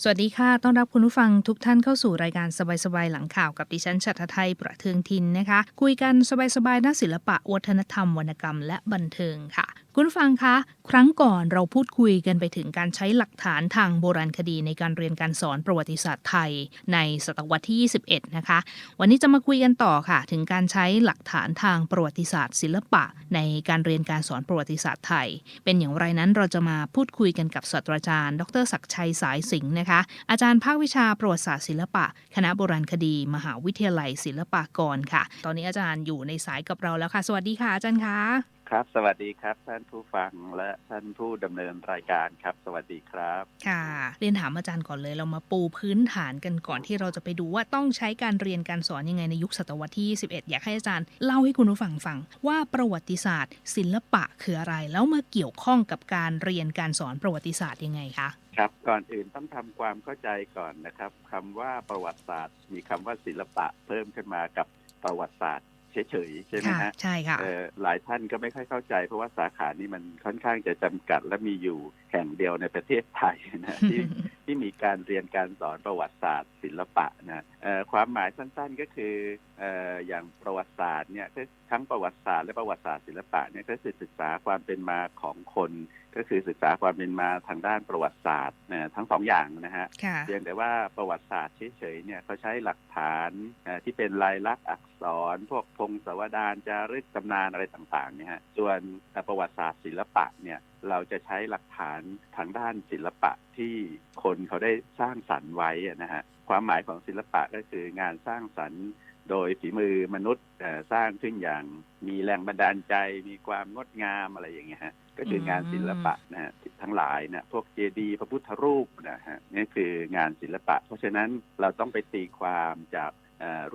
สวัสดีค่ะ ต้อนรับคุณผู้ฟังทุกท่านเข้าสู่รายการสบายๆ หลังข่าวกับดิฉันชัตไทย ประเทืองทินนะคะ คุยกันสบายๆด้านศิลปะ วัฒนธรรม วรรณกรรม และบันเทิงค่ะ คุณฟังคะ ครั้งก่อนเราพูดคุยกันไปถึงการใช้หลักฐานทางโบราณคดีในการเรียนการสอนประวัติศาสตร์ไทยในศตวรรษที่ 21 นะคะ วันนี้จะมาคุยกันต่อค่ะ ถึงการใช้หลักฐานทางประวัติศาสตร์ ศิลปะ ในการเรียนการสอนประวัติศาสตร์ไทย เป็นอย่างไรนั้นเราจะมาพูดคุยกันกับศาสตราจารย์ ดรศักชัยสายสิงห์นะคะ อาจารย์ภาควิชาประวัติศาสตร์ศิลปะ คณะโบราณคดี มหาวิทยาลัยศิลปากรค่ะ ตอนนี้อาจารย์อยู่ในสายกับเราแล้วค่ะ สวัสดีค่ะอาจารย์คะ ครับ สวัสดีครับ ท่านผู้ฟังและท่านผู้ดำเนินรายการครับ สวัสดีครับ ค่ะ เรียนถามอาจารย์ก่อนเลยเรามาปูพื้นฐานกันก่อนที่เราจะไปดูว่าต้องใช้การเรียนการสอนยังไงในยุคศตวรรษที่21อยากให้อาจารย์เล่าให้คุณผู้ฟังฟัง ว่าประวัติศาสตร์ ศิลปะคืออะไร แล้วมาเกี่ยวข้องกับการเรียนการสอนประวัติศาสตร์ยังไงคะครับก่อนอื่นต้องทำความเข้าใจก่อนนะครับคำว่าประวัติศาสตร์ มีคำว่าศิลปะเพิ่มขึ้นมากับประวัติศาสตร์ เฉยๆใช่ไหมค่ะฮะใช่ค่ะเอ่อหลายท่านก็ไม่ค่อยเข้าใจ เพราะว่าสาขานี้มันค่อนข้างจะจำกัดและมีอยู่แห่งเดียวในประเทศไทยนะที่ที่มีการเรียนการสอนประวัติศาสตร์ ศิลปะนะเอ่อความหมายสั้นๆก็คือเอ่ออย่างประวัติศาสตร์เนี่ยก็ทั้งประวัติศาสตร์และประวัติศาสตร์ศิลปะเนี่ยก็คือศึกษาความเป็นมาของคน ก็คือศึกษาความเป็นมาทางด้านประวัติศาสตร์นะทั้งสองอย่างนะฮะค่ะเพียงแต่ว่าประวัติศาสตร์เฉยๆเนี่ยเขาใช้หลักฐานเอ่อที่เป็นลายลักษณ์อักษร พวกพงศาวดารจารึกตำนานอะไรต่างๆเนี่ยฮะส่วนเอ่อประวัติศาสตร์ศิลปะเนี่ย เราจะใช้หลักฐานทางด้านศิลปะที่คนเขาได้สร้างสรรค์ไว้นะฮะความหมายของศิลปะก็คืองานสร้างสรรค์โดยฝีมือมนุษย์สร้างขึ้นอย่างมีแรงบันดาลใจ มีความงดงามอะไรอย่างเงี้ยฮะก็คืองานศิลปะนะฮะทั้งหลายนะพวกเจดีย์พระพุทธรูปนะฮะนี่คืองานศิลปะ เพราะฉะนั้นเราต้องไปตีความจาก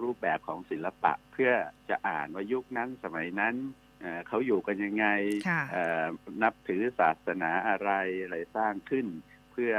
รูปแบบของศิลปะ เพื่อจะอ่านว่ายุคนั้นสมัยนั้น เอ่อเขาอยู่กันยังไงค่ะเอ่อนับถือศาสนาอะไรอะไรสร้างขึ้นเพื่อ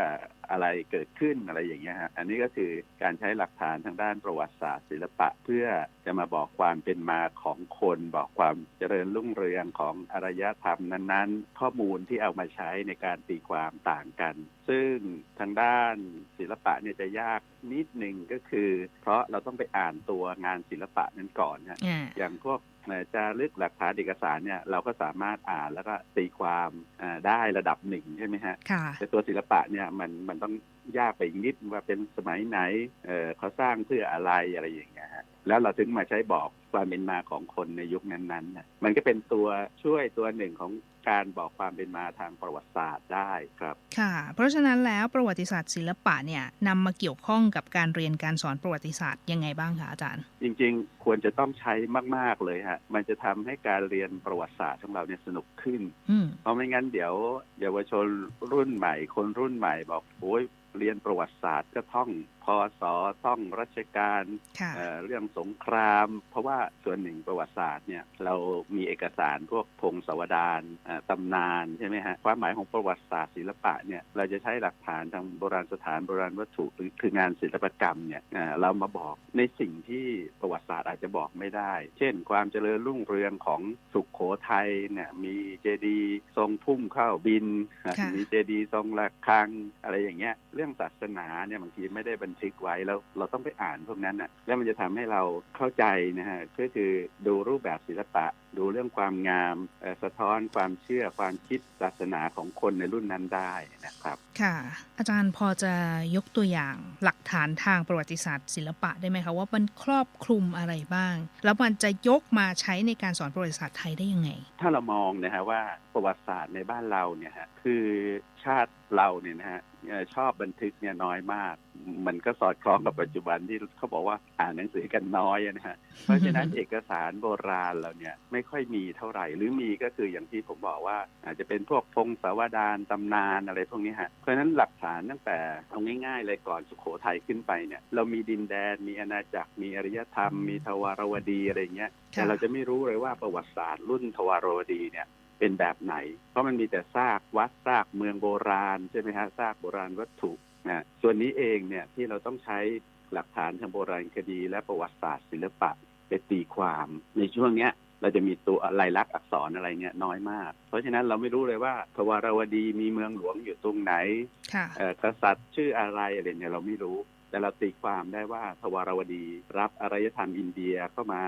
อะไรเกิดขึ้นอะไรอย่างเงี้ยฮะอันนี้ก็คือการใช้หลักฐานทางด้านประวัติศาสตร์ศิลปะ เพื่อจะมาบอกความเป็นมาของคน บอกความเจริญรุ่งเรืองของอารยธรรมนั้นๆ ข้อมูลที่เอามาใช้ในการตีความต่างกัน ซึ่งทางด้านศิลปะเนี่ยจะยากนิดหนึ่งก็คือ เพราะเราต้องไปอ่านตัวงานศิลปะนั้นก่อนนะอ่าอย่างพวกเอ่อจารึกหลักฐานเอกสารเนี่ยเราก็สามารถอ่านแล้วก็ตีความอ่าได้ระดับหนึ่งใช่ไหมฮะค่ะแต่ตัวศิลปะเนี่ยมันมันต้องยากไปอีกนิดว่าเป็นสมัยไหนเเขาสร้างเพื่ออะไรอะไรอย่างเงี้ยฮะแล้วเราถึงมาใช้บอกความเป็นมาของคนในยุคนั้นๆน่ะมันก็เป็นตัวช่วยตัวหนึ่งของ การบอกความเป็นมาทางประวัติศาสตร์ได้ครับ ค่ะ เพราะฉะนั้นแล้วประวัติศาสตร์ศิลปะเนี่ยนำมาเกี่ยวข้องกับการเรียนการสอนประวัติศาสตร์ยังไงบ้างคะอาจารย์ จริงๆ ควรจะต้องใช้มาก ๆ เลยฮะ มันจะทำให้การเรียนประวัติศาสตร์ของเราเนี่ยสนุกขึ้นอืมเพราะไม่งั้นเดี๋ยวเยาวชนรุ่นใหม่ คนรุ่นใหม่บอกโอ้ยเรียนประวัติศาสตร์ก็ท่อง พศท่องรัชกาลค่ะเอ่อเรื่องสงคราม เพราะว่าส่วนหนึ่งประวัติศาสตร์เนี่ยเรามีเอกสารพวกพงศาวดารเอ่อตำนานใช่ไหมฮะความหมายของประวัติศาสตร์ศิลปะเนี่ยเราจะใช้หลักฐานทางโบราณสถานโบราณวัตถุหรือคืองานศิลปกรรมเนี่ยเอ่อเรามาบอกในสิ่งที่ประวัติศาสตร์อาจจะบอกไม่ได้ เช่น ความเจริญรุ่งเรืองของสุขโขทัยเนี่ยมีเจดีย์ทรงพุ่มเข้าบินค่ะมีเจดีย์ทรงระฆังอะไรอย่างเงี้ยเรื่องศาสนาเนี่ยบางทีไม่ได้บันทึกไว้แล้วเราต้องไปอ่านพวกนั้นน่ะแล้วมันจะทำให้เราเข้าใจนะฮะก็คือดูรูปแบบศิลปะ ดูเรื่องความงามเอ่อสะท้อนความเชื่อความคิดศาสนาของคนในรุ่นนั้นได้นะครับ ค่ะ อาจารย์พอจะยกตัวอย่างหลักฐานทางประวัติศาสตร์ ศิลปะได้ไหมคะว่ามันครอบคลุมอะไรบ้าง แล้วมันจะยกมาใช้ในการสอนประวัติศาสตร์ไทยได้ยังไง ถ้าเรามองนะฮะว่าประวัติศาสตร์ในบ้านเราเนี่ยฮะคือชาติเราเนี่ยนะฮะเอ่อชอบบันทึกเนี่ยน้อยมาก มันก็สอดคล้องกับปัจจุบันที่เขาบอกว่าอ่านหนังสือกันน้อยอะนะฮะเพราะฉะนั้นเอกสารโบราณเราเนี่ยไม่ค่อยมีเท่าไหร่ หรือมีก็คืออย่างที่ผมบอกว่า อาจจะเป็นพวกพงศาวดารตำนานอะไรพวกนี้ฮะเพราะฉะนั้นหลักฐานตั้งแต่เอาง่ายๆเลยก่อนสุโขทัยขึ้นไปเนี่ยเรามีดินแดนมีอาณาจักรมีอารยธรรม มีทวารวดีอะไรเงี้ยแต่เราจะไม่รู้เลยว่าประวัติศาสตร์รุ่นทวารวดีเนี่ยเป็นแบบไหน เพราะมันมีแต่ซากวัดซากเมืองโบราณใช่ไหมฮะซากโบราณวัตถุ นะส่วนนี้เองเนี่ยที่เราต้องใช้หลักฐานทางโบราณคดี และประวัติศาสตร์ศิลปะไปตีความในช่วงเนี้ยเราจะมีตัวลายลักษณ์อักษรอะไรเนี่ยน้อยมาก เพราะฉะนั้นเราไม่รู้เลยว่าทวารวดีมีเมืองหลวงอยู่ตรงไหนกษัตริย์ชื่ออะไรอะไรเนี่ยเราไม่รู้ แต่เราตีความได้ว่าทวารวดีรับอารยธรรมอินเดียเข้ามา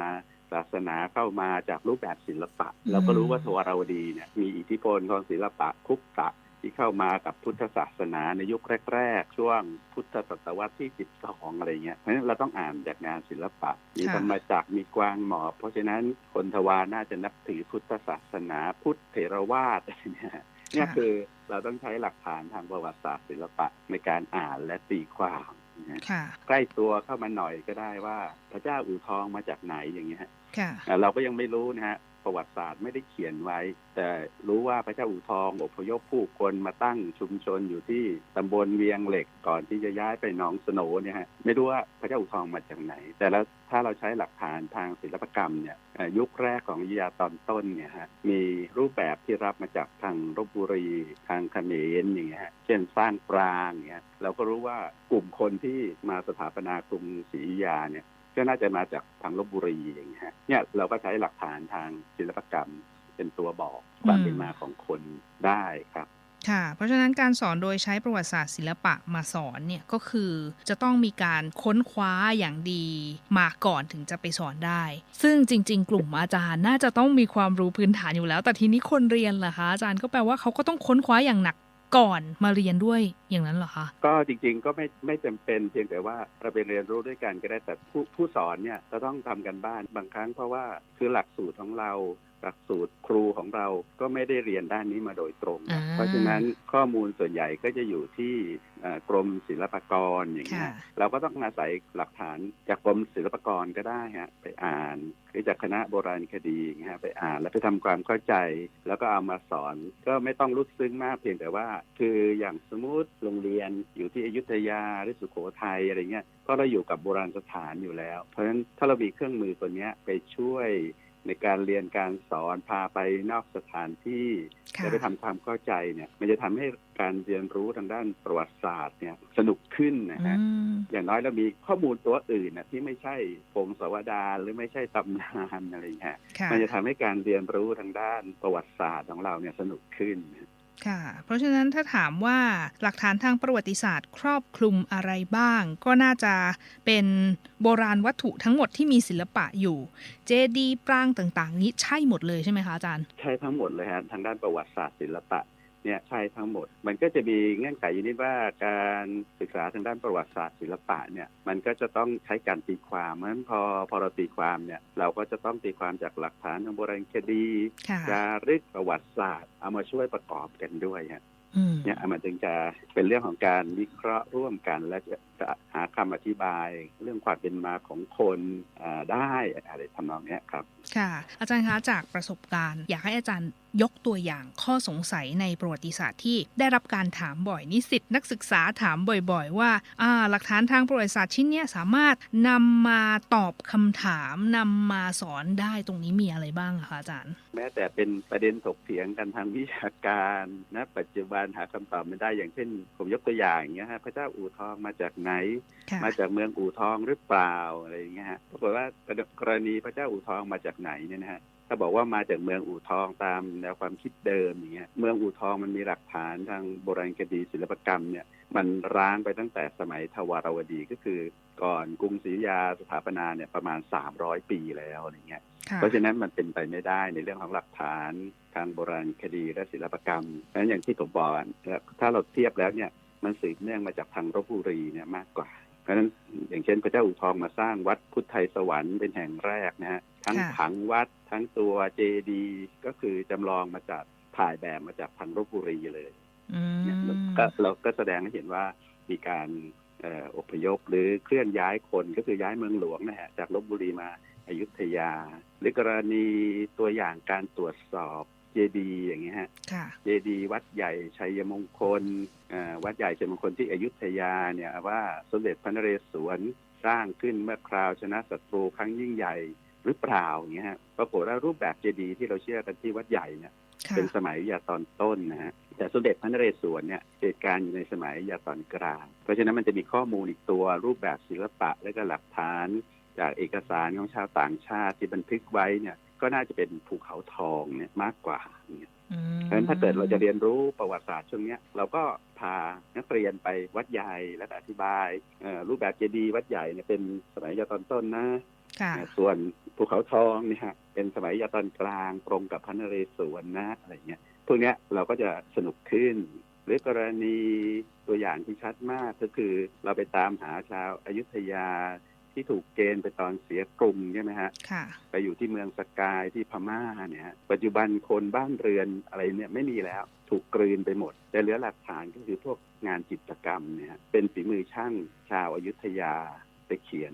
ศาสนาเข้ามาจากรูปแบบศิลปะ เราก็รู้ว่าทวารวดีเนี่ยมีอิทธิพลของศิลปะคุกตะ ที่เข้ามากับพุทธศาสนาในยุคแรก ๆ ช่วงพุทธศตวรรษที่ 12 อะไรเงี้ย เพราะฉะนั้นเราต้องอ่านจากงานศิลปะ มีธรรมจักรมีกวางหมอบเพราะฉะนั้นคนทวารน่าจะนับถือพุทธศาสนา พุทธเถรวาทอะไรเนี่ยเนี่ยคือเราต้องใช้หลักฐานทางประวัติศาสตร์ศิลปะในการอ่านและตีความนะฮะค่ะใกล้ตัวเข้ามาหน่อยก็ได้ว่าพระเจ้าอู่ทองมาจากไหนอย่างเงี้ยฮะค่ะอ่าเราก็ยังไม่รู้นะฮะ ประวัติศาสตร์ไม่ได้เขียนไว้ แต่รู้ว่าพระเจ้าอู่ทองอพยพผู้คนมาตั้งชุมชนอยู่ที่ตำบลเวียงเหล็กก่อนที่จะย้ายไปหนองสโนเนี่ยฮะไม่รู้ว่าพระเจ้าอู่ทองมาจากไหน แต่แล้วถ้าเราใช้หลักฐานทางศิลปกรรมเนี่ยยุคแรกของยุยาตอนต้นเนี่ยฮะมีรูปแบบที่รับมาจากทางลบบุรีทางเขมรอย่างเงี้ยฮะเช่นสร้างปรางอย่างเงี้ยเราก็รู้ว่ากลุ่มคนที่มาสถาปนากรุงศรีอยุธยาเนี่ย ก็น่าจะมาจากทางลบบุรีอย่างเงี้ยเนี่ยเราก็ใช้หลักฐานทางศิลปกรรมเป็นตัวบอกความเป็นมาของคนได้ครับค่ะ เพราะฉะนั้นการสอนโดยใช้ประวัติศาสตร์ศิลปะมาสอนเนี่ยก็คือจะต้องมีการค้นคว้าอย่างดีมาก่อนถึงจะไปสอนได้ ซึ่งจริง ๆ กลุ่มอาจารย์น่าจะต้องมีความรู้พื้นฐานอยู่แล้ว แต่ทีนี้คนเรียนล่ะคะอาจารย์ก็แปลว่าเขาก็ต้องค้นคว้าอย่างหนัก ก่อนมาเรียนด้วยอย่างนั้นเหรอคะ ก็จริงๆก็ไม่ไม่จำเป็นเพียงแต่ว่าเราไปเรียนรู้ด้วยกันก็ได้แต่ผู้ผู้สอนเนี่ยจะต้องทำกันบ้านบางครั้งเพราะว่าคือหลักสูตรของเรา หลักสูตรครูของเราก็ไม่ได้เรียนด้านนี้มาโดยตรงอ่าเพราะฉะนั้นข้อมูลส่วนใหญ่ก็จะอยู่ที่เอ่อกรมศิลปากรอย่างเงี้ค่ะยเราก็ต้องอาศัยหลักฐานจากกรมศิลปากรก็ได้ฮะไปอ่านหรือจากคณะโบราณคดีอย่างเงี้ยฮะไปอ่านแล้วไปทำความเข้าใจ แล้วก็เอามาสอนก็ไม่ต้องลึกซึ้งมากเพียงแต่ว่า คืออย่างสมมติโรงเรียนอยู่ที่อยุธยาหรือสุโขทัยอะไรเงี้ยก็เราอยู่กับโบราณสถานอยู่แล้ว เพราะฉะนั้นถ้าเรามีเครื่องมือตัวเนี้ยไปช่วย ในการเรียนการสอนพาไปนอกสถานที่ค่ะแล้วไปทำความเข้าใจเนี่ย มันจะทำให้การเรียนรู้ทางด้านประวัติศาสตร์เนี่ยสนุกขึ้นนะฮะอืมอย่างน้อยเรามีข้อมูลตัวอื่นนะที่ไม่ใช่พงศาวดารหรือไม่ใช่ตำนานอะไรอย่างเงี้ยค่ะมันจะทำให้การเรียนรู้ทางด้านประวัติศาสตร์ของเราเนี่ยสนุกขึ้น ค่ะ เพราะฉะนั้นถ้าถามว่าหลักฐานทางประวัติศาสตร์ ครอบคลุมอะไรบ้าง ก็น่าจะเป็นโบราณวัตถุทั้งหมดที่มีศิลปะอยู่ เจดีย์ปรางต่างๆ นี้ใช่หมดเลยใช่ไหมคะอาจารย์ ใช่ทั้งหมดเลยฮะทางด้านประวัติศาสตร์ศิลปะ เนี่ยใช่ทั้งหมด มันก็จะมีเงื่อนไขอยู่นิดว่าการศึกษาทางด้านประวัติศาสตร์ศิลปะเนี่ยมันก็จะต้องใช้การตีความเพราะฉะนั้นพอพอเราตีความเนี่ยเราก็จะต้องตีความจากหลักฐานทางโบราณคดีค่ะจารึกประวัติศาสตร์ เอามาช่วยประกอบกันด้วยฮะอืมเนี่ยมันจึงจะเป็นเรื่องของการวิเคราะห์ร่วมกันและ จะจะหาคำอธิบายเรื่องความเป็นมาของคนอ่าได้อะไรทำนองเนี้ยครับ ค่ะ อาจารย์คะจากประสบการณ์ อยากให้อาจารย์ยกตัวอย่างข้อสงสัยในประวัติศาสตร์ที่ได้รับการถามบ่อยนิสิตนักศึกษาถามบ่อย ๆ ว่าอ่าหลักฐานทางประวัติศาสตร์ชิ้นเนี้ยสามารถนำมาตอบคำถามนำมาสอนได้ตรงนี้มีอะไรบ้างอะคะอาจารย์ แม้แต่เป็นประเด็นถกเถียงกันทางวิชาการนะปัจจุบันหาคำตอบไม่ได้อย่างเช่น ผมยกตัวอย่างอย่างเงี้ยฮะพระเจ้าอู่ทองมาจากไหนค่ะมาจากเมืองอู่ทองหรือเปล่าอะไรอย่างเงี้ยฮะปรากฏว่ากรณีพระเจ้าอู่ทองมาจากไหนเนี่ยนะฮะถ้าบอกว่ามาจากเมืองอู่ทองตามแนวความคิดเดิมอย่างเงี้ยเมืองอู่ทองมันมีหลักฐานทางโบราณคดีศิลปกรรมเนี่ยมันร้างไปตั้งแต่สมัยทวารวดีก็คือ ก่อนกรุงศรีอยุธยาสถาปนาเนี่ยประมาณ 300 ปีแล้วอะไรเงี้ยค่ะเพราะฉะนั้นมันเป็นไปไม่ได้ในเรื่องของหลักฐานทางโบราณคดีและศิลปกรรมเพราะฉะนั้นอย่างที่ผมบอกอะถ้าเราเทียบแล้วเนี่ย มันสืบเนื่องมาจากทางรบบุรีเนี่ยมากกว่า เพราะฉะนั้นอย่างเช่นพระเจ้าอู่ทองมาสร้างวัดพุทธไทยสวรรค์เป็นแห่งแรกนะฮะทั้งค่ะผังวัดทั้งตัวเจดีย์ก็คือจำลองมาจากถ่ายแบบมาจากทางรบบุรีเลยอืเนี่ยมก็เราก็แสดงให้เห็นว่ามีการเอ่ออพยพหรือเคลื่อนย้ายคนก็คือย้ายเมืองหลวงนะฮะจากลบบุรีมาอยุธยาหรือกรณีตัวอย่างการตรวจสอบ เจดีย์อย่างเงี้ยฮะค่ะเจดีย์วัดใหญ่ชัยมงคลเอ่อวัดใหญ่ชัยมงคลที่อยุธยาเนี่ยว่าสมเด็จพระนเรศวรสร้างขึ้นเมื่อคราวชนะศัตรูครั้งยิ่งใหญ่หรือเปล่าอย่างเงี้ยฮะปรากฏว่ารูปแบบเจดีย์ที่เราเชื่อกันที่วัดใหญ่เนี่ยค่ะเป็นสมัยอยุธยาตอนต้นนะฮะแต่สมเด็จพระนเรศวรเนี่ยเหตุการณ์อยู่ในสมัยอยุธยาตอนกลาง เพราะฉะนั้นมันจะมีข้อมูลอีกตัวรูปแบบศิลปะและก็หลักฐาน จากเอกสารของชาวต่างชาติที่บันทึกไว้เนี่ย ก็น่าจะเป็นภูเขาทองเนี่ยมากกว่าเนี่ยอืมเพราะฉะนั้นถ้าเกิดเราจะเรียนรู้ประวัติศาสตร์ช่วงเนี้ยเราก็พานักเรียนไปวัดใหญ่แล้วก็อธิบายเอ่อรูปแบบเจดีย์วัดใหญ่เนี่ยเป็นสมัยยาตอนต้นนะค่ะส่วนภูเขาทองเนี่ยฮะเป็นสมัยยาตอนกลางตรงกับพระนเรศวรนะอะไรเงี้ยพวกเนี้ยเราก็จะสนุกขึ้นหรือกรณีตัวอย่างที่ชัดมากก็คือเราไปตามหาชาวอายุทยา ที่ถูกเกณฑ์ไปตอนเสียกรุงใช่ไหมฮะค่ะ ไปอยู่ที่เมืองสกายที่พม่าเนี่ยฮะปัจจุบันคนบ้านเรือนอะไรเนี่ยไม่มีแล้วถูกกลืนไปหมด แต่เหลือหลักฐานก็คือพวกงานจิตรกรรมเนี่ยฮะเป็นฝีมือช่างชาวอายุทยาไปเขียน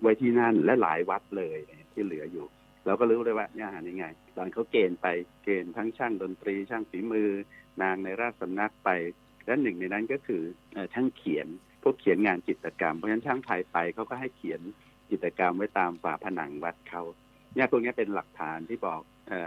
ไว้ที่นั่นและหลายวัดเลยที่เหลืออยู่ เราก็รู้เลยว่าเนี่ยหายังไง ตอนเขาเกณฑ์ไปเกณฑ์ทั้งช่างดนตรีช่างฝีมือ นางในราชสำนักไปและหนึ่งในนั้นก็คือเอ่อช่างเขียนพว กเขียนงานจิตรกรรม เพราะฉะนั้นช่างไทยไปเขาก็ให้เขียนจิตรกรรมไว้ตามฝาผนังวัดเขาเนี่ยพวกนี้เป็นหลักฐานที่บอก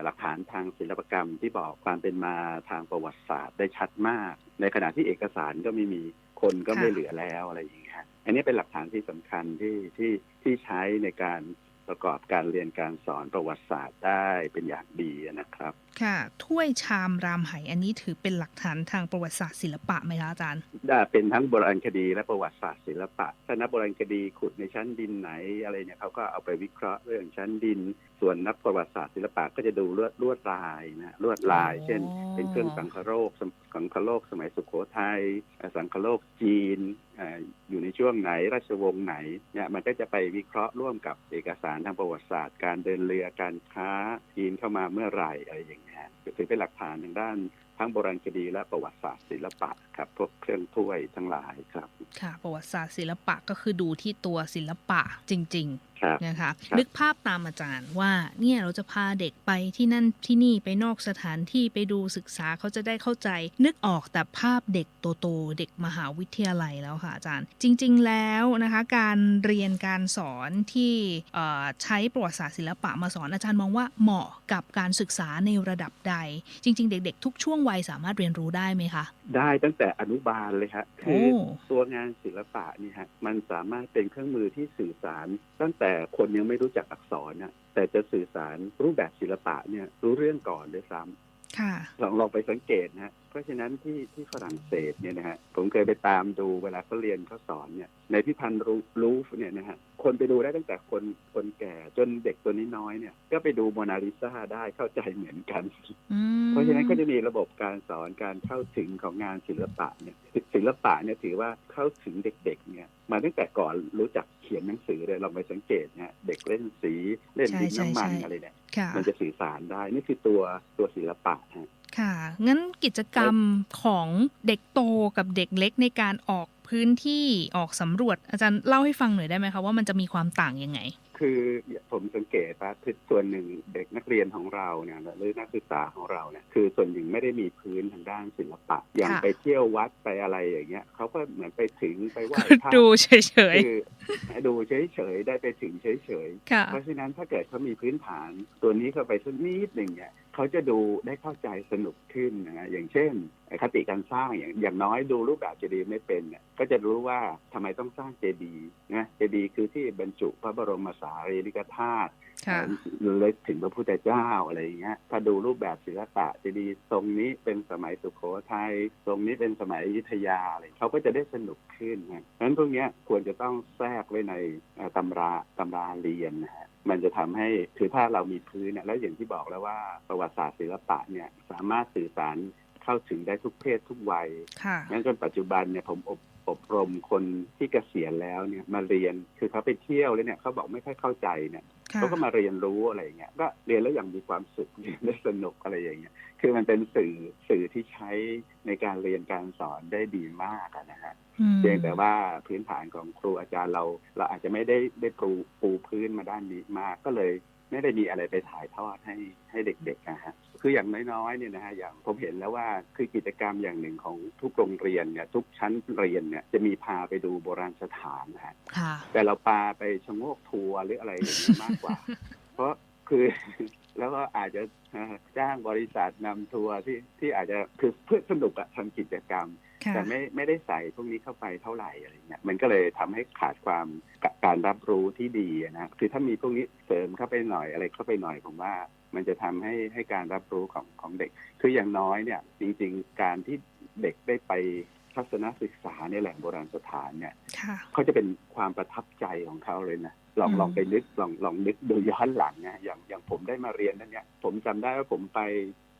หลักฐานทางศิลปกรรมที่บอกความเป็นมาทางประวัติศาสตร์ได้ชัดมาก ในขณะที่เอกสารก็ไม่มีคนก็ไม่เหลือแล้วอะไรอย่างเงี้ยอันนี้เป็นหลักฐานที่สำคัญที่ที่ที่ใช้ในการ ประกอบการเรียนการสอนประวัติศาสตร์ได้เป็นอย่างดีนะครับ ค่ะ ถ้วยชามรามไหอันนี้ถือเป็นหลักฐานทางประวัติศาสตร์ศิลปะไหมคะอาจารย์ได้เป็นทั้งโบราณคดีและประวัติศาสตร์ศิลปะถ้านักโบราณคดีขุดในชั้นดินไหนอะไรเนี่ยเขาก็เอาไปวิเคราะห์เรื่องชั้นดิน ส่วนนักประวัติศาสตร์ศิลปะก็จะดูลวดลวดลายนะลวดลายอ๋อเช่น เป็นเครื่องสังคโลกสังคโลกสมัยสุโขทัยเอ่อสังคโลกจีนเอ่ออยู่ในช่วงไหนราชวงศ์ไหนเนี่ยมันก็จะไปวิเคราะห์ร่วมกับเอกสารทางประวัติศาสตร์ การเดินเรือการค้าจีนเข้ามาเมื่อไหร่อะไรอย่างเงี้ยถือเป็นหลักฐานทางด้านทั้งโบราณคดีและประวัติศาสตร์ศิลปะครับพวกเครื่องถ้วยทั้งหลายครับ ค่ะ ประวัติศาสตร์ศิลปะก็คือดูที่ตัวศิลปะจริงครับๆ นะคะครับนึกภาพตามอาจารย์ว่าเนี่ยเราจะพาเด็กไปที่นั่นที่นี่ไปนอกสถานที่ไปดูศึกษาเขาจะได้เข้าใจ นึกออกแต่ภาพเด็กโตๆเด็กมหาวิทยาลัยแล้วค่ะอาจารย์ จริง ๆ แล้วนะคะการเรียนการสอนที่เอ่อใช้ประวัติศาสตร์ศิลปะมาสอนอาจารย์มองว่าเหมาะกับการศึกษาในระดับใด จริง ๆ เด็ก ๆ ทุกช่วงวัยสามารถเรียนรู้ได้ไหมคะ ได้ตั้งแต่อนุบาลเลยฮะโอ้คือตัวงานศิลปะนี่ฮะมันสามารถเป็นเครื่องมือที่สื่อสารตั้งแต่คนยังไม่รู้จักอักษรนะแต่จะสื่อสารรูปแบบศิลปะเนี่ยรู้เรื่องก่อนด้วยซ้ำค่ะลองลองไปสังเกตนะฮะเพราะฉะนั้นที่ที่ฝรั่งเศสเนี่ยนะฮะผมเคยไปตามดูเวลาเขาเรียนเขาสอนเนี่ยในพิพันธ์รูลูฟเนี่ยนะฮะคนไปดูได้ตั้งแต่คนคนแก่จนเด็กตัวน้อยๆเนี่ย ก็ไปดูโมนาลิซาได้เข้าใจเหมือนกันอืมเพราะฉะนั้นก็จะมีระบบการสอนการเข้าถึงของงานศิลปะเนี่ยศิลปะเนี่ยถือว่าเข้าถึงเด็ก ๆ เนี่ยมาตั้งแต่ก่อนรู้จักเขียนหนังสือเลยลองไปสังเกตเนี่ยเด็กเล่นสีเล่นดินน้ำมันอะไรเนี่ยค่ะมันจะสื่อสารได้นี่คือตัวตัวศิลปะฮะ ค่ะ งั้นกิจกรรมของเด็กโตกับเด็กเล็กในการออกพื้นที่ออกสำรวจ อาจารย์เล่าให้ฟังหน่อยได้ไหมคะว่ามันจะมีความต่างยังไง คือผมสังเกตว่าคือส่วนหนึ่งเด็กนักเรียนของเราเนี่ยหรือนักศึกษาของเราเนี่ยคือส่วนหนึ่งไม่ได้มีพื้นทางด้านศิลปะ อย่างค่ะไปเที่ยววัดไปอะไรอย่างเงี้ยเขาก็เหมือนไปถึงไปไหว้ก็พระดูเฉยคือดูเฉยๆได้ไปถึงเฉยๆค่ะๆเพราะฉะนั้นถ้าเกิดเขามีพื้นฐานตัวนี้เข้าไปสักนิดหนึ่งเนี่ย เขาจะดูได้เข้าใจสนุกขึ้นนะฮะอย่างเช่นคติการสร้างอย่างอย่างน้อยดูรูปแบบเจดีย์ไม่เป็นเนี่ยก็จะรู้ว่าทำไมต้องสร้างเจดีย์นะเจดีย์คือที่บรรจุพระบรมสารีริกธาตุค่ะเล็กถึงพระพุทธเจ้าอะไรอย่างเงี้ยถ้าดูรูปแบบศิลปะจะดีทรงนี้เป็นสมัยสุโขทัยทรงนี้เป็นสมัยอยุธยาอะไรเขาก็จะได้สนุกขึ้นไงเพราะฉะนั้น พวกเนี้ยควรจะต้องแทรกไว้ในเอ่อตำราตำราเรียนนะฮะมันจะทำให้คือถ้าเรามีพื้นเนี่ยแล้วอย่างที่บอกแล้วว่าประวัติศาสตร์ศิลปะเนี่ยสามารถสื่อสารเข้าถึงได้ทุกเพศทุกวัยค่ะงั้นจนปัจจุบันเนี่ยผมอบอบรมคนที่เกษียณแล้วเนี่ยมาเรียนคือเขาไปเที่ยวแล้วเนี่ยเขาบอกไม่ค่อยเข้าใจเนี่ยค่ะเขาก็มาเรียนรู้อะไรอย่างเงี้ยก็เรียนแล้วอย่างมีความสุขเรียนได้สนุกอะไรอย่างเงี้ย คือมันเป็นสื่อสื่อที่ใช้ในการเรียนการสอนได้ดีมากอะนะฮะอืมเพียงแต่ว่าพื้นฐานของครูอาจารย์เรา เราอาจจะไม่ได้ได้ปูปูพื้นมาด้านนี้มากก็เลยไม่ได้มีอะไรไปถ่ายทอดให้ให้เด็กๆนะฮะคืออย่างน้อยๆเนี่ยนะฮะอย่างผมเห็นแล้วว่าคือกิจกรรมอย่างหนึ่งของทุกโรงเรียนเนี่ยทุกชั้นเรียนเนี่ยจะมีพาไปดูโบราณสถานนะฮะค่ะแต่เราปาไปชะโงกทัวร์หรืออะไรอย่างนี้มากกว่า เพราะคือ แล้วก็อาจจะจ้างบริษัทนำทัวร์ที่ที่อาจจะคือเพื่อสนุกอะทำกิจกรรมค่ะแต่ไม่ไม่ได้ใส่พวกนี้เข้าไปเท่าไหร่อะไรเงี้ยมันก็เลยทำให้ขาดความกการรับรู้ที่ดีอะนะคือถ้ามีพวกนี้เสริมเข้าไปหน่อยอะไรเข้าไปหน่อยผมว่า มันจะทำให้ให้การรับรู้ของของเด็ก คืออย่างน้อยเนี่ย จริง ๆ การที่เด็กได้ไป ทัศนศึกษาในแหล่งโบราณสถานเนี่ยค่ะเขาจะเป็นความประทับใจของเขาเลยนะลองอืมลองไปนึกลองลองนึกดูย้อนหลังนะอย่างอย่างผมได้มาเรียนนั่นเนี่ย ผมจำได้ว่าผมไป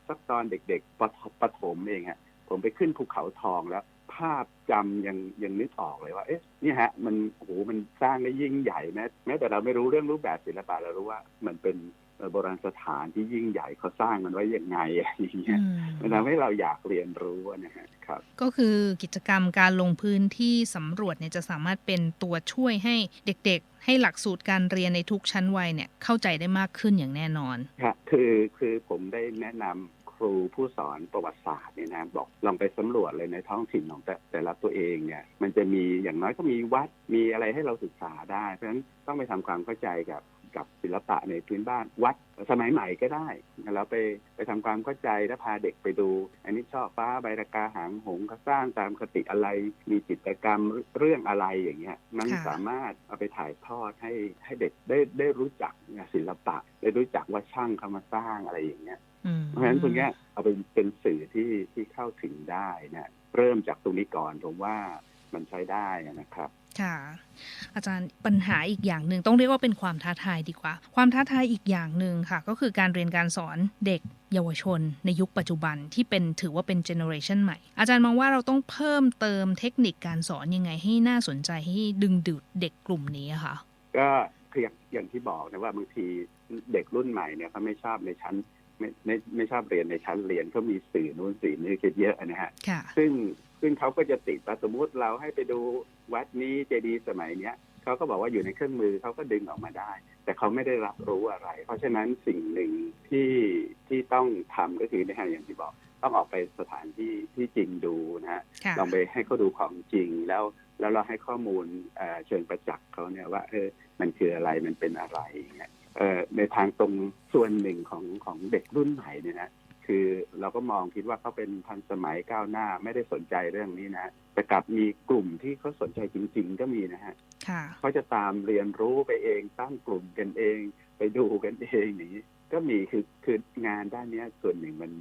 สักตอนเด็กๆปฐปฐมเองฮะผมไปขึ้นภูเขาทองแล้ว ภาพจำยังยังนึกออกเลยว่า เอ๊ะนี่ฮะ มันโอ้โหมันสร้างได้ยิ่งใหญ่แม้แม้แต่เราไม่รู้เรื่องรูปแบบศิลปะเรารู้ว่า มันเป็นเอ่อ โบราณสถานที่ยิ่งใหญ่เขาสร้างมันไว้ยังไงอะไรอย่างเงี้ยอืมมันทำให้เราอยากเรียนรู้นะฮะครับ ก็คือกิจกรรมการลงพื้นที่สำรวจเนี่ยจะสามารถเป็นตัวช่วยให้เด็กๆ ให้หลักสูตรการเรียนในทุกชั้นวัยเนี่ยเข้าใจได้มากขึ้นอย่างแน่นอนครับคือคือผมได้แนะนำครูผู้สอนประวัติศาสตร์เนี่ยนะบอกลองไปสำรวจเลยในท้องถิ่นของแต่แต่ละตัวเองเนี่ยมันจะมีอย่างน้อยก็มีวัดมีอะไรให้เราศึกษาได้ เพราะฉะนั้นต้องไปทำความเข้าใจกับ กับศิลปะในพื้นบ้านวัดสมัยใหม่ก็ได้แล้วไปไปทำความเข้าใจแล้วพาเด็กไปดู อันนี้ช่อฟ้าใบรากาหางหงส์เขาสร้างตามคติอะไร มีจิตรกรรมเรื่องอะไรอย่างเงี้ยมันค่ะสามารถเอาไปถ่ายทอดให้ให้เด็กได้ได้รู้จักงานศิลปะ ได้รู้จักว่าช่างเขามาสร้างอะไรอย่างเงี้ยอืมเพราะฉะนั้นตรงเนี้ยเอาเป็นเป็นสื่อที่ที่เข้าถึงได้นะเริ่มจากตรงนี้ก่อนผมว่า มันใช้ได้นะครับค่ะ อาจารย์ปัญหาอีกอย่างหนึ่งต้องเรียกว่าเป็นความท้าทายดีกว่า ความท้าทายอีกอย่างหนึ่งค่ะ ก็คือการเรียนการสอนเด็กเยาวชนในยุคปัจจุบันที่เป็นถือว่าเป็นเจเนอเรชันใหม่ อาจารย์มองว่าเราต้องเพิ่มเติมเทคนิคการสอนยังไงให้น่าสนใจให้ดึงดูดเด็กกลุ่มนี้อะค่ะ ก็คืออย่างอย่างที่บอกนะว่าบางทีเด็กรุ่นใหม่เนี่ยเขาไม่ชอบในชั้นไม่ไม่ไม่ชอบเรียนในชั้นเรียนเขามีสื่อนู้นสื่อนี้คิดเยอะนะฮะค่ะซึ่ง ซึ่งเขาก็จะติดว่าสมมติเราให้ไปดูวัดนี้เจดีย์สมัยเนี้ยเขาก็บอกว่าอยู่ในเครื่องมือเขาก็ดึงออกมาได้ แต่เขาไม่ได้รับรู้อะไร เพราะฉะนั้นสิ่งหนึ่งที่ที่ต้องทำก็คือนะฮะอย่างที่บอก ต้องออกไปสถานที่ที่จริงดูนะฮะค่ะลองไปให้เขาดูของจริงแล้วแล้วเราให้ข้อมูลเอ่อเชิงประจักษ์เขาเนี่ยว่าเออมันคืออะไรมันเป็นอะไรอย่างเงี้ยเอ่อในทางตรงส่วนหนึ่งของของเด็กรุ่นใหม่เนี่ยนะ คือเราก็มองคิดว่าเขาเป็นทันสมัยก้าวหน้าไม่ได้สนใจเรื่องนี้นะแต่กลับมีกลุ่มที่เขาสนใจจริง ๆ ก็มีนะฮะค่ะเขาจะตามเรียนรู้ไปเองตั้งกลุ่มกันเอง ไปดูกันเองอย่างนี้ก็มีคือคืองานด้านเนี้ยส่วนหนึ่งมัน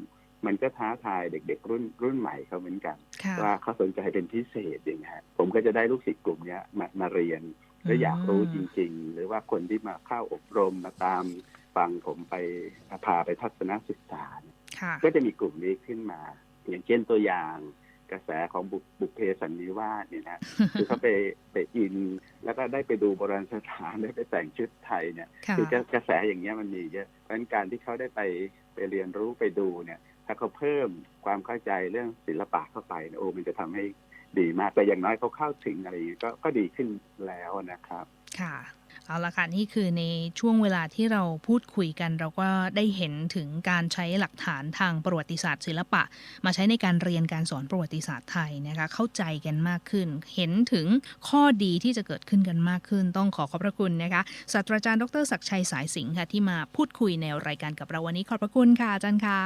มันก็ท้าทายเด็ก ๆ รุ่นรุ่นใหม่เขาเหมือนกันค่ะว่าเขาสนใจเป็นพิเศษอย่างเงี้ยผมก็จะได้ลูกศิษย์กลุ่มเนี้ยมามาเรียนและอยากรู้จริง ๆ หรือว่าคนที่มาเข้าอบรมมาตามฟังผมไปพาไปทัศนศึกษาเนี่ยค่ะ ก็จะมีกลุ่มนี้ขึ้นมา อย่างเช่นตัวอย่างกระแสของบุบุพเพสันนิวาสเนี่ยนะคือเขาไปไปอิน แล้วก็ได้ไปดูโบราณสถานได้ไปแต่งชุดไทยเนี่ยค่ะคือกระแสอย่างเงี้ยมันมีเยอะเพราะฉะนั้นการที่เขาได้ไปไปเรียนรู้ไปดูเนี่ย ถ้าเขาเพิ่มความเข้าใจเรื่องศิลปะเข้าไปเนี่ยโอ้มันจะทำให้ดีมากแต่อย่างน้อยเขาเข้าถึงอะไรอย่างเงี้ยก็ก็ดีขึ้นแล้วนะครับ ค่ะ เอาละค่ะนี่คือในช่วงเวลาที่เราพูดคุยกัน เราก็ได้เห็นถึงการใช้หลักฐานทางประวัติศาสตร์ ศิลปะ มาใช้ในการเรียนการสอนประวัติศาสตร์ไทยนะคะเข้าใจกันมากขึ้น เห็นถึงข้อดีที่จะเกิดขึ้นกันมากขึ้น ต้องขอขอบพระคุณนะคะศาสตราจารย์ดรศักดิ์ชัยสายสิงห์ค่ะที่มาพูดคุยในรายการกับเราวันนี้ขอบพระคุณค่ะอาจารย์คะ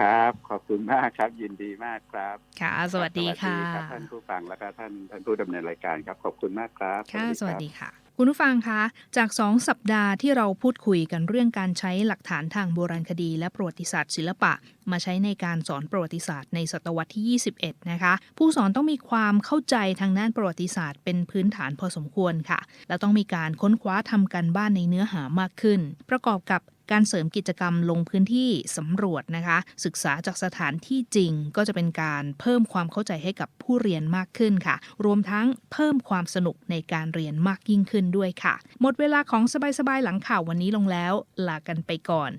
ครับ ขอบคุณมากครับยินดีมากครับค่ะ สวัสดีค่ะสวัสดีครับท่านผู้ฟังแล้วก็ท่านท่านผู้ดำเนินรายการครับขอบคุณมากครับค่ะสวัสรับดีค่ะ คุณผู้ฟังคะ จาก 2 สัปดาห์ที่เราพูดคุยกันเรื่องการใช้หลักฐานทางโบราณคดี และประวัติศาสตร์ศิลปะ มาใช้ในการสอนประวัติศาสตร์ในศตวรรษที่ 21 นะคะ ผู้สอนต้องมีความเข้าใจทางด้านประวัติศาสตร์เป็นพื้นฐานพอสมควรค่ะ และต้องมีการค้นคว้าทำการบ้านในเนื้อหามากขึ้น ประกอบกับ การเสริมกิจกรรมลงพื้นที่สำรวจนะคะ ศึกษาจากสถานที่จริงก็จะเป็นการเพิ่มความเข้าใจให้กับผู้เรียนมากขึ้นค่ะ รวมทั้งเพิ่มความสนุกในการเรียนมากยิ่งขึ้นด้วยค่ะ หมดเวลาของสบายๆหลังข่าววันนี้ลงแล้ว ลากันไปก่อน